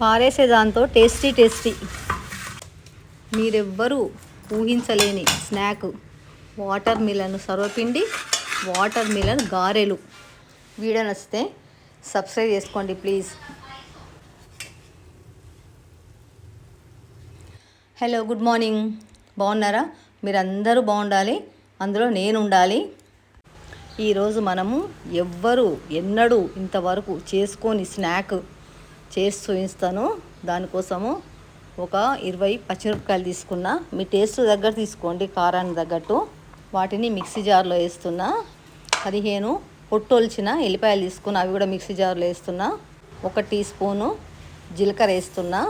పారేసే దాంతో tasty tasty. మీరెవ్వరూ ఊహించలేని స్నాక్. వాటర్ మిలన్ సర్వపిండి వాటర్ మిలన్ గారెలు. వీడియో నచ్చితే సబ్స్క్రైబ్ చేసుకోండి ప్లీజ్. Hello good morning. బాగున్నారా? మీరందరూ బాగుండాలి. అందులో నేను ఉండాలి ఈరోజు మనము ఎవ్వరు ఎన్నడూ ఇంతవరకు చేసుకొని స్నాక్ చేసి చూపిస్తాను దానికోసము ఒక ఇరవై పచ్చిమిరపకాయలు తీసుకున్నా. మీ టేస్ట్ దగ్గర తీసుకోండి కారానికి తగ్గట్టు. వాటిని మిక్సీ జార్లో వేస్తున్నా. పదిహేను పొట్టొల్చిన ఎల్లిపాయలు తీసుకున్నా. అవి కూడా మిక్సీ జార్లో వేస్తున్నా. ఒక టీ స్పూను జీలకర్ర వేస్తున్నా.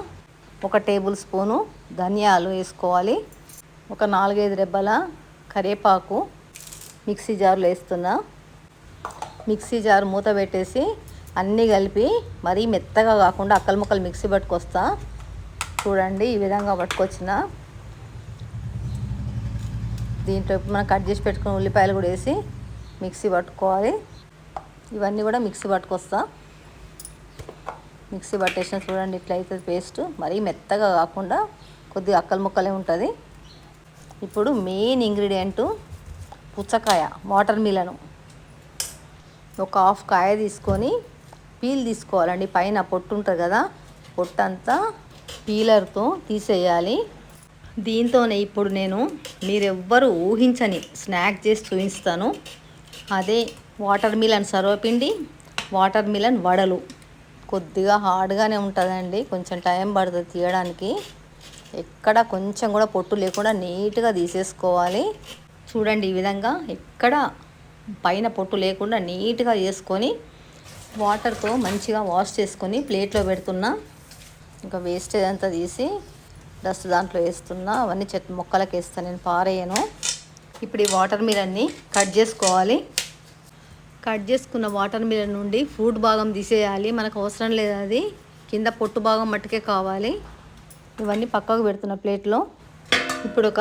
ఒక టేబుల్ స్పూను ధనియాలు వేసుకోవాలి. ఒక నాలుగైదు రెబ్బల కరివేపాకు మిక్సీ జార్లో వేస్తున్నా. మిక్సీ జార్ మూత పెట్టేసి అన్నీ కలిపి మరీ మెత్తగా కాకుండా అక్కలు ముక్కలు మిక్సీ పట్టుకొస్తా. చూడండి ఈ విధంగా పట్టుకొచ్చిన. దీంట్లో మనం కట్ చేసి పెట్టుకున్న ఉల్లిపాయలు కూడా వేసి మిక్సీ పట్టుకోవాలి. ఇవన్నీ కూడా మిక్సీ పట్టుకొస్తా. మిక్సీ పట్టేసిన చూడండి ఇట్లా అవుతుంది పేస్ట్. మరీ మెత్తగా కాకుండా కొద్దిగా అక్కలు ముక్కలే ఉంటుంది. ఇప్పుడు మెయిన్ ఇంగ్రీడియంట్ పుచ్చకాయ వాటర్ మిలను. ఒక హాఫ్ కాయ తీసుకొని పీల్ తీసుకోవాలండి. పైన పొట్టు ఉంటుంది కదా పొట్టు అంతా పీలర్తో తీసేయాలి. దీంతోనే ఇప్పుడు నేను మీరెవ్వరు ఊహించని స్నాక్ చేసి చూపిస్తాను. అదే water melon sarvapindi water melon వడలు. కొద్దిగా హార్డ్గానే ఉంటుందండి కొంచెం టైం పడుతుంది తీయడానికి. ఎక్కడ కొంచెం కూడా పొట్టు లేకుండా నీట్గా తీసేసుకోవాలి. చూడండి ఈ విధంగా ఎక్కడ పైన పొట్టు లేకుండా నీట్గా చేసుకొని వాటర్తో మంచిగా వాష్ చేసుకొని ప్లేట్లో పెడుతున్నా ఇంకా వేస్టేజ్ అంతా తీసి డస్ట్ దాంట్లో వేస్తున్నా అవన్నీ చెట్టు మొక్కలకి వేస్తాను నేను పారేయను. ఇప్పుడు ఈ వాటర్ మిలన్ని కట్ చేసుకోవాలి. కట్ చేసుకున్న వాటర్ మిలన్ నుండి ఫ్రూట్ భాగం తీసేయాలి. మనకు అవసరం లేదు అది. కింద పొట్టు భాగం మట్టుకే కావాలి. ఇవన్నీ పక్కకు పెడుతున్న ప్లేట్లో. ఇప్పుడు ఒక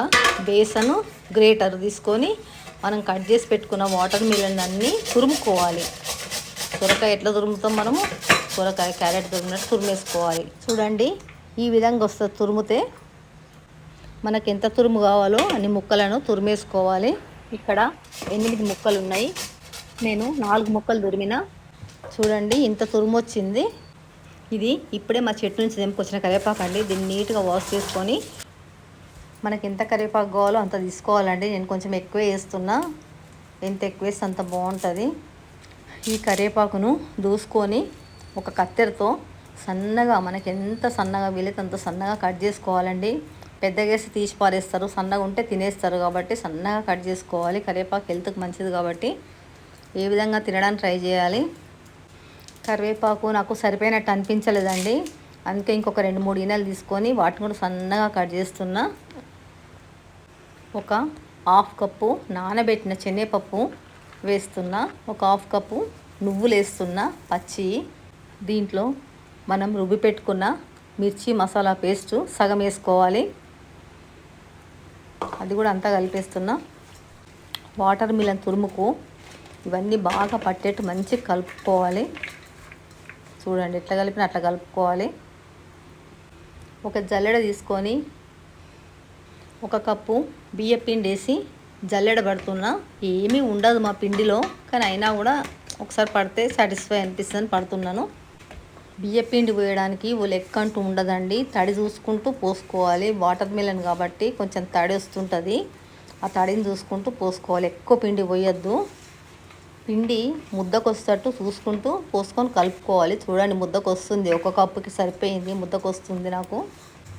బేసను గ్రేటర్ తీసుకొని మనం కట్ చేసి పెట్టుకున్న వాటర్ మిలన్ అన్నీ తురుముకోవాలి. సొరకాయ ఎట్లా తురుముతాం మనము? సొరకాయ క్యారెట్ తురిమినట్టు తురిమేసుకోవాలి. చూడండి ఈ విధంగా వస్తుంది తురుముతే మనకి ఎంత తురుము కావాలో అన్ని ముక్కలను తురిమేసుకోవాలి. ఇక్కడ ఎనిమిది ముక్కలు ఉన్నాయి. నేను నాలుగు ముక్కలు తురిమిన. చూడండి ఇంత తురుము వచ్చింది. ఇది ఇప్పుడే మా చెట్టు నుంచి తెంపుకొచ్చిన కరివేపాకు అండి. దీన్ని నీట్గా వాష్ చేసుకొని మనకి ఎంత కరివేపాకు కావాలో అంత తీసుకోవాలండి. నేను కొంచెం ఎక్కువ వేస్తున్నా. ఎంత ఎక్కువ వేస్తే అంత బాగుంటుంది. ఈ కరివేపాకును దూసుకొని ఒక కత్తెరతో సన్నగా మనకి ఎంత సన్నగా వీలైతే అంత సన్నగా కట్ చేసుకోవాలండి. పెద్దగా వేసి తీసి పారేస్తారు. సన్నగా ఉంటే తినేస్తారు కాబట్టి సన్నగా కట్ చేసుకోవాలి. కరివేపాకు హెల్త్కి మంచిది కాబట్టి ఏ విధంగా తినడానికి ట్రై చేయాలి? కరివేపాకు నాకు సరిపోయినట్టు అనిపించలేదండి. అందుకే ఇంకొక రెండు మూడు గిన్నెలు తీసుకొని వాటిని కూడా సన్నగా కట్ చేస్తున్నా. ఒక హాఫ్ కప్పు నానబెట్టిన శనగపప్పు వేస్తున్నా ఒక హాఫ్ కప్పు నువ్వులు వేస్తున్నా పచ్చి దీంట్లో మనం రుబ్బి పెట్టుకున్న మిర్చి మసాలా పేస్టు సగం వేసుకోవాలి. అది కూడా అంతా కలిపేస్తున్నా. వాటర్ మిలన్ తురుముకు ఇవన్నీ బాగా పట్టేట్టు మంచిగా కలుపుకోవాలి. చూడండి ఎట్లా కలిపిన అట్లా కలుపుకోవాలి. ఒక జల్లెడ తీసుకొని ఒక కప్పు బియ్య పిండి వేసి జల్లెడ పడుతున్నా ఏమీ ఉండదు మా పిండిలో. కానీ అయినా కూడా ఒకసారి పడితే సాటిస్ఫై అనిపిస్తుంది పడుతున్నాను. బియ్య పిండి పోయడానికి ఓ లెక్క అంటూ ఉండదండి. తడి చూసుకుంటూ పోసుకోవాలి. వాటర్ మిలన్ కాబట్టి కొంచెం తడి వస్తుంటుంది. ఆ తడిని చూసుకుంటూ పోసుకోవాలి. ఎక్కువ పిండి పోయొద్దు. పిండి ముద్దకు చూసుకుంటూ పోసుకొని కలుపుకోవాలి. చూడండి ముద్దకు వస్తుంది ఒక కప్పుకి సరిపోయింది. ముద్దకు వస్తుంది నాకు.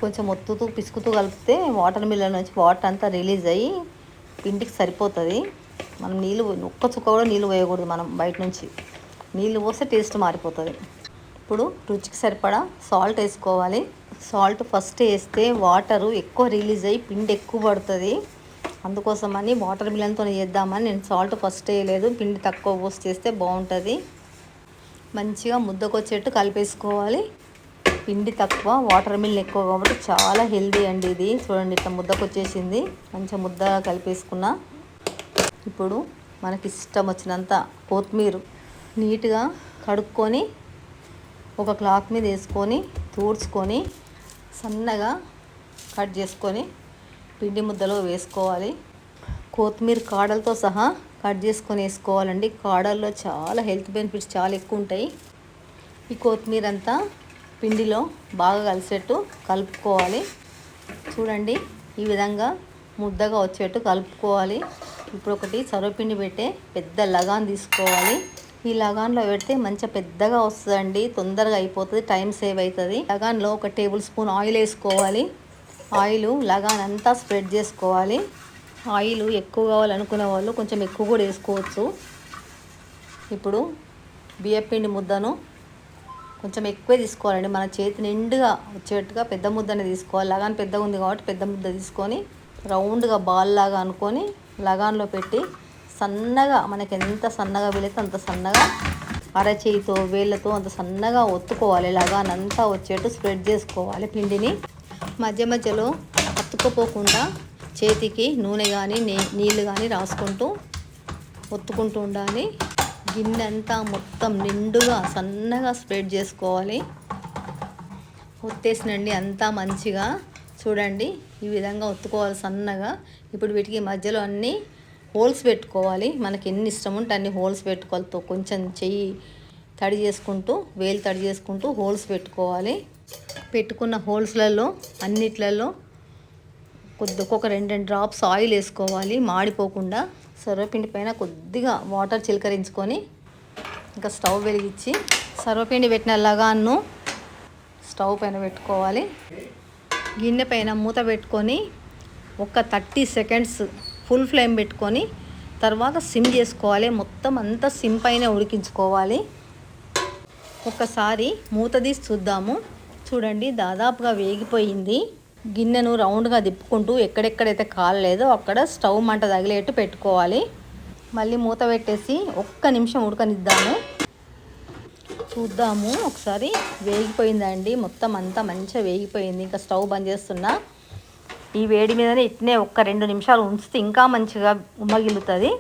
కొంచెం ఒత్తుతూ పిసుకుతూ కలిపితే వాటర్ మిల్లర్ నుంచి వాటర్ అంతా రిలీజ్ అయ్యి పిండికి సరిపోతుంది. మనం నీళ్ళు ఒక్క చుక్క కూడా నీళ్ళు వేయకూడదు మనం బయట నుంచి. నీళ్ళు పోస్తే టేస్ట్ మారిపోతుంది. ఇప్పుడు రుచికి సరిపడా సాల్ట్ వేసుకోవాలి. సాల్ట్ ఫస్ట్ వేస్తే వాటరు ఎక్కువ రిలీజ్ అయ్యి పిండి ఎక్కువ పడుతుంది. అందుకోసమని వాటర్ మిలన్తో చేద్దామని నేను సాల్ట్ ఫస్ట్ వేయలేదు. పిండి తక్కువ పోసి చేస్తే బాగుంటుంది. మంచిగా ముద్దకొచ్చేట్టు కలిపేసుకోవాలి. పిండి తక్కువ వాటర్ మిల్ ఎక్కువ కాబట్టి చాలా హెల్దీ అండి ఇది. చూడండి ఇట్లా ముద్దకు వచ్చేసింది మంచిగా ముద్ద కలిపేసుకున్న. ఇప్పుడు మనకి ఇష్టం వచ్చినంత కొత్తిమీర నీట్గా కడుక్కొని ఒక క్లాత్ మీద వేసుకొని తూడ్చుకొని సన్నగా కట్ చేసుకొని పిండి ముద్దలో వేసుకోవాలి. కొత్తిమీర కాడలతో సహా కట్ చేసుకొని వేసుకోవాలండి. కాడల్లో చాలా హెల్త్ బెనిఫిట్స్ చాలా ఎక్కువ ఉంటాయి. ఈ కొత్తిమీర అంతా పిండిలో బాగా కలిసేట్టు కలుపుకోవాలి. చూడండి ఈ విధంగా ముద్దగా వచ్చేట్టు కలుపుకోవాలి. ఇప్పుడు ఒకటి సర్వపిండి పెట్టే పెద్ద లగాన్ తీసుకోవాలి. ఈ లగాన్లో పెడితే మంచిగా పెద్దగా వస్తుందండి తొందరగా అయిపోతుంది టైం సేవ్ అవుతుంది లగాన్లో ఒక టేబుల్ స్పూన్ ఆయిల్ వేసుకోవాలి. ఆయిల్ లగాన్ అంతా స్ప్రెడ్ చేసుకోవాలి. ఆయిల్ ఎక్కువ కావాలనుకునే వాళ్ళు కొంచెం ఎక్కువ కూడా వేసుకోవచ్చు. ఇప్పుడు బియ్యపిండి ముద్దను కొంచెం ఎక్కువే తీసుకోవాలండి. మన చేతి నిండుగా వచ్చేట్టుగా పెద్ద ముద్దనే తీసుకోవాలి. లగాన్ పెద్దగా ఉంది కాబట్టి పెద్ద ముద్ద తీసుకొని రౌండ్గా బాల్ లాగా అనుకొని లగాన్లో పెట్టి సన్నగా మనకి ఎంత సన్నగా వీలైతే అంత సన్నగా అరచేయితో వేళ్ళతో అంత సన్నగా ఒత్తుకోవాలి. లగాన్ అంతా వచ్చేట్టు స్ప్రెడ్ చేసుకోవాలి పిండిని. మధ్య మధ్యలో అతుక్కుపోకుండా చేతికి నూనె కానీ నీళ్ళు కానీ రాసుకుంటూ ఒత్తుకుంటూ ఉండాలి. గిన్నె అంతా మొత్తం నిండుగా సన్నగా స్ప్రెడ్ చేసుకోవాలి. ఒత్తేసినండి అంతా మంచిగా. చూడండి ఈ విధంగా ఒత్తుకోవాలి సన్నగా. ఇప్పుడు వీటికి మధ్యలో అన్నీ హోల్స్ పెట్టుకోవాలి. మనకి ఎన్ని ఇష్టం ఉంటే అన్ని హోల్స్ పెట్టుకోవాలి. కొంచెం చెయ్యి తడి చేసుకుంటూ వేలు తడి చేసుకుంటూ హోల్స్ పెట్టుకోవాలి. పెట్టుకున్న హోల్స్లలో అన్నిట్లలో కొద్దిగా ఒక రెండు రెండు డ్రాప్స్ ఆయిల్ వేసుకోవాలి. మాడిపోకుండా సర్వపిండి పైన కొద్దిగా వాటర్ చిలకరించుకొని ఇంకా స్టవ్ వెలిగించి సర్వపిండి పెట్టిన లగాన్ను స్టవ్ పైన పెట్టుకోవాలి. గిన్నె పైన మూత పెట్టుకొని ఒక థర్టీ సెకండ్స్ ఫుల్ ఫ్లేమ్ పెట్టుకొని తర్వాత సిమ్ చేసుకోవాలి. మొత్తం అంతా సిమ్ పైన ఉడికించుకోవాలి. ఒకసారి మూత తీసి చూద్దాము. చూడండి దాదాపుగా వేగిపోయింది. గిన్నెను రౌండ్గా తిప్పుకుంటూ ఎక్కడెక్కడైతే కాలలేదో అక్కడ స్టవ్ మంట తగిలేట్టు పెట్టుకోవాలి. మళ్ళీ మూత పెట్టేసి ఒక్క నిమిషం ఉడకనిద్దాము. చూద్దాము. ఒకసారి వేగిపోయిందండి. మొత్తం అంతా మంచిగా వేగిపోయింది. ఇంకా స్టవ్ బంద్ చేస్తున్నా. ఈ వేడి మీదనే ఇట్నే ఒక్క రెండు నిమిషాలు ఉంచితే ఇంకా మంచిగా ఉమ్మగిలుతుంది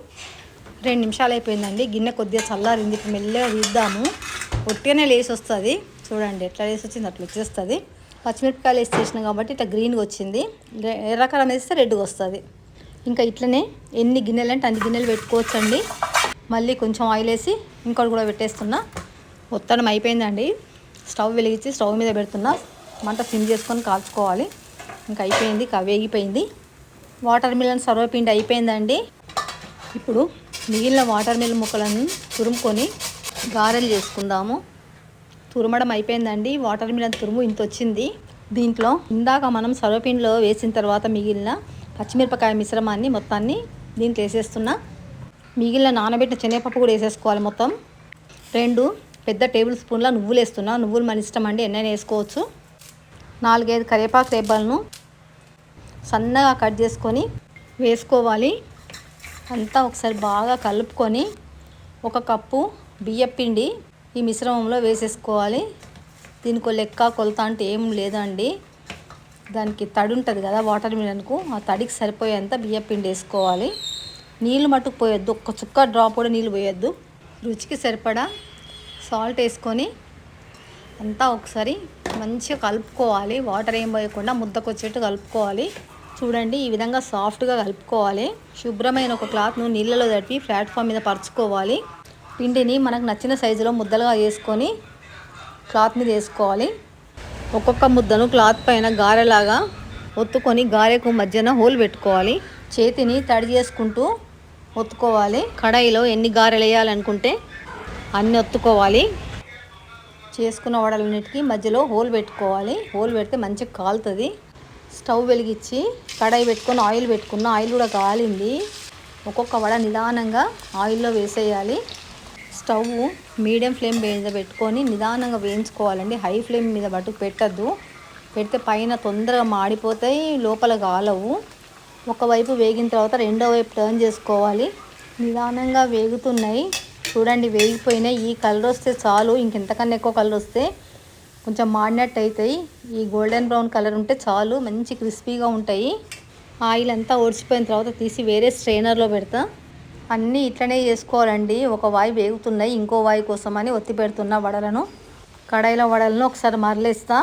రెండు నిమిషాలు అయిపోయిందండి. గిన్నె కొద్దిగా చల్లారింది. మెల్లగా తీద్దాము. ఒట్టిగానే లేసి వస్తుంది చూడండి ఎట్లా లేసి వచ్చింది అట్లా వచ్చేస్తుంది. పచ్చిమిరపకాయలు వేసి చేసినాం కాబట్టి ఇట్లా గ్రీన్గా వచ్చింది. ఎర్రకారం వేస్తే రెడ్గా వస్తుంది. ఇంకా ఇట్లనే ఎన్ని గిన్నెలు అంటే అన్ని గిన్నెలు పెట్టుకోవచ్చండి. మళ్ళీ కొంచెం ఆయిల్ వేసి ఇంకోటి కూడా పెట్టేస్తున్నా. మొత్తం అయిపోయిందండి. స్టవ్ వెలిగించి స్టవ్ మీద పెడుతున్నా. మంట సిమ్ చేసుకొని కాల్చుకోవాలి. ఇంకా అయిపోయింది వేగిపోయింది. వాటర్ మిలన్ సర్వపిండి అయిపోయిందండి. ఇప్పుడు మిగిలిన వాటర్ మిలన్ ముక్కలను తురుముకొని గారెలు చేసుకుందాము. తురమడం అయిపోయిందండి. వాటర్ మిలన్ తురుము ఇంత వచ్చింది. దీంట్లో ఇందాక మనం సర్వపిండిలో వేసిన తర్వాత మిగిలిన పచ్చిమిరపకాయ మిశ్రమాన్ని మొత్తాన్ని దీంట్లో వేసేస్తున్నా. మిగిలిన నానబెట్టిన శనగపప్పు కూడా వేసేసుకోవాలి మొత్తం. రెండు పెద్ద టేబుల్ స్పూన్ల నువ్వులు వేస్తున్నా. నువ్వులు మన ఇష్టం అండి ఎన్నైనా వేసుకోవచ్చు. నాలుగైదు కరివేపాకు రేపాలను సన్నగా కట్ చేసుకొని వేసుకోవాలి. అంతా ఒకసారి బాగా కలుపుకొని ఒక కప్పు బియ్యపిండి ఈ మిశ్రమంలో వేసేసుకోవాలి. దీనికి లెక్క కొలత అంటే ఏం లేదండి. దానికి తడి ఉంటుంది కదా వాటర్ మిలన్కు. ఆ తడికి సరిపోయేంత బియ్యపిండి వేసుకోవాలి. నీళ్ళు మట్టుకు పోయొద్దు. ఒక్క చుక్క డ్రాప్ కూడా నీళ్ళు పోయొద్దు. రుచికి సరిపడా సాల్ట్ వేసుకొని అంతా ఒకసారి మంచిగా కలుపుకోవాలి. వాటర్ ఏం పోయకుండా ముద్దకు వచ్చేట్టు కలుపుకోవాలి. చూడండి ఈ విధంగా సాఫ్ట్గా కలుపుకోవాలి. శుభ్రమైన ఒక క్లాత్ను నీళ్ళలో తడిపి ప్లాట్ఫామ్ మీద పరుచుకోవాలి. పిండిని మనకు నచ్చిన సైజులో ముద్దలుగా వేసుకొని క్లాత్ మీద వేసుకోవాలి. ఒక్కొక్క ముద్దను క్లాత్ పైన గారెలాగా ఒత్తుకొని గారెకు మధ్యన హోల్ పెట్టుకోవాలి. చేతిని తడి చేసుకుంటూ ఒత్తుకోవాలి. కడాయిలో ఎన్ని గారెలు వేయాలనుకుంటే అన్ని ఒత్తుకోవాలి. చేసుకున్న వడలన్నిటికీ మధ్యలో హోల్ పెట్టుకోవాలి. హోల్ పెడితే మంచిగా కాలుతుంది. స్టవ్ వెలిగించి కడాయి పెట్టుకొని ఆయిల్ పెట్టుకున్న ఆయిల్ కూడా కాలింది. ఒక్కొక్క వడ నిదానంగా ఆయిల్లో వేసేయాలి. స్టవ్ మీడియం ఫ్లేమ్ మీద పెట్టుకొని నిదానంగా వేయించుకోవాలండి. హై ఫ్లేమ్ మీద పట్టుకు పెట్టద్దు. పెడితే పైన తొందరగా మాడిపోతాయి లోపల కాలవు ఒకవైపు వేగిన తర్వాత రెండో వైపు టర్న్ చేసుకోవాలి. నిదానంగా వేగుతున్నాయి. చూడండి వేగిపోయినాయి. ఈ కలర్ వస్తే చాలు. ఇంకెంతకన్నా ఎక్కువ కలర్ వస్తే కొంచెం మాడినట్టు అవుతాయి ఈ గోల్డెన్ బ్రౌన్ కలర్ ఉంటే చాలు. మంచి క్రిస్పీగా ఉంటాయి. ఆయిల్ అంతా ఓడిచిపోయిన తర్వాత తీసి వేరే స్ట్రైనర్లో పెడతా. అన్నీ ఇట్లనే చేసుకోవాలండి. ఒక వాయి వేగుతున్నాయి ఇంకో వాయి కోసమని ఒత్తి పెడుతున్న వడలను. కడాయిలో వడలను ఒకసారి మరలేస్తా.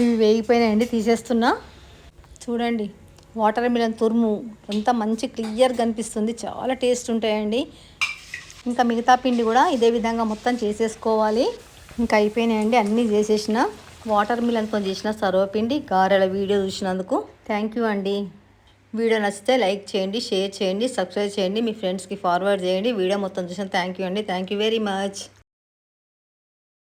ఇవి వేగిపోయినాయండి తీసేస్తున్నా. చూడండి వాటర్ మిలన్ తురుము. ఎంత మంచి క్లియర్గా అనిపిస్తుంది చాలా టేస్ట్ ఉంటాయండి. ఇంకా మిగతా పిండి కూడా ఇదే విధంగా మొత్తం చేసేసుకోవాలి. ఇంకా అయిపోయినాయండి అన్నీ చేసేసిన. వాటర్ మిలన్తో చేసిన సర్వపిండి గారెల వీడియో చూసినందుకు థ్యాంక్ యూ అండి. వీడియో నచ్చితే లైక్ చేయండి షేర్ చేయండి సబ్స్క్రైబ్ చేయండి మీ ఫ్రెండ్స్కి ఫార్వర్డ్ చేయండి. వీడియో మొత్తం చూసిన థ్యాంక్ యూ అండి. Thank you very much